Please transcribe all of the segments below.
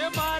এবার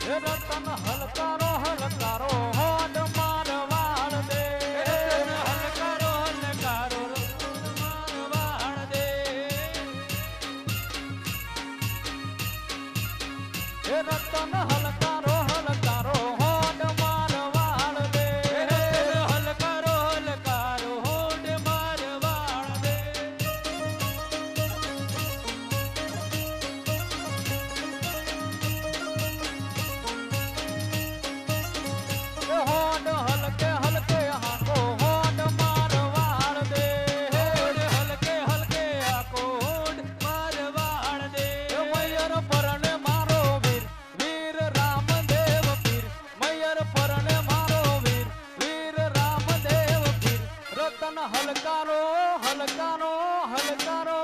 રતન હલકારો હલકારો હોડ મારવાણ દે. રતન હલકારો હલકારો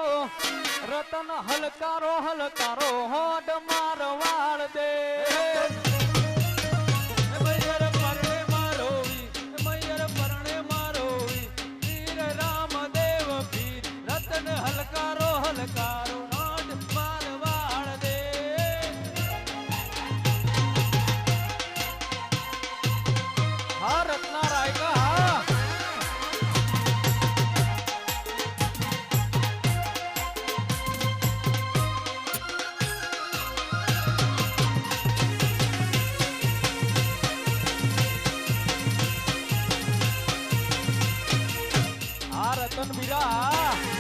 રતન હલકારો હલકારો હોડ મારવાળ દે. હલકારો હલકારો. રતન મીરા